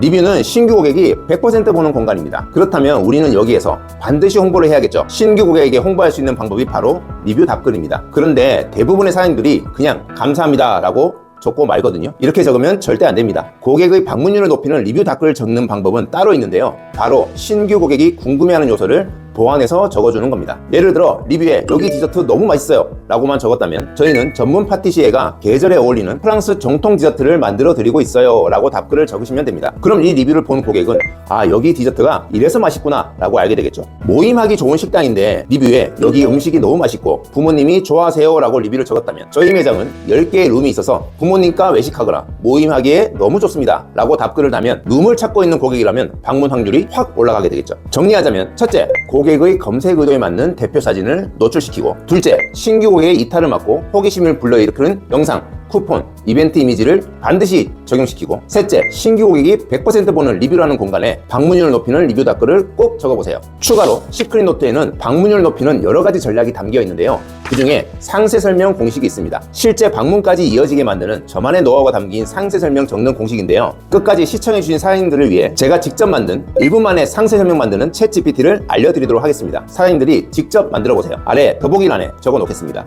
리뷰는 신규 고객이 100% 보는 공간입니다. 그렇다면 우리는 여기에서 반드시 홍보를 해야겠죠. 신규 고객에게 홍보할 수 있는 방법이 바로 리뷰 답글입니다. 그런데 대부분의 사장님들이 그냥 감사합니다 라고 적고 말거든요. 이렇게 적으면 절대 안 됩니다. 고객의 방문율을 높이는 리뷰 댓글을 적는 방법은 따로 있는데요. 바로 신규 고객이 궁금해하는 요소를 보완해서 적어주는 겁니다. 예를 들어 리뷰에 여기 디저트 너무 맛있어요 라고만 적었다면 저희는 전문 파티시에가 계절에 어울리는 프랑스 정통 디저트를 만들어 드리고 있어요 라고 답글을 적으시면 됩니다. 그럼 이 리뷰를 본 고객은 아 여기 디저트가 이래서 맛있구나 라고 알게 되겠죠. 모임하기 좋은 식당인데 리뷰에 여기 음식이 너무 맛있고 부모님이 좋아하세요 라고 리뷰를 적었다면 저희 매장은 10개의 룸이 있어서 부모님과 외식하거나 모임하기에 너무 좋습니다 라고 답글을 다면 룸을 찾고 있는 고객이라면 방문 확률이 확 올라가게 되겠죠. 정리하자면 첫째, 고객의 검색 의도에 맞는 대표 사진을 노출시키고 둘째, 신규 고객의 이탈을 막고 호기심을 불러일으키는 영상, 쿠폰, 이벤트 이미지를 반드시 적용시키고 셋째, 신규 고객이 100% 보는 리뷰라는 공간에 방문율을 높이는 리뷰 댓글을 꼭 적어보세요. 추가로 시크릿 노트에는 방문율 높이는 여러 가지 전략이 담겨 있는데요. 그 중에 상세 설명 공식이 있습니다. 실제 방문까지 이어지게 만드는 저만의 노하우가 담긴 상세 설명 적는 공식인데요. 끝까지 시청해주신 사장님들을 위해 제가 직접 만든 1분 만에 상세 설명 만드는 챗 GPT를 알려드리도록 하겠습니다. 사장님들이 직접 만들어 보세요. 아래 더보기란에 적어 놓겠습니다.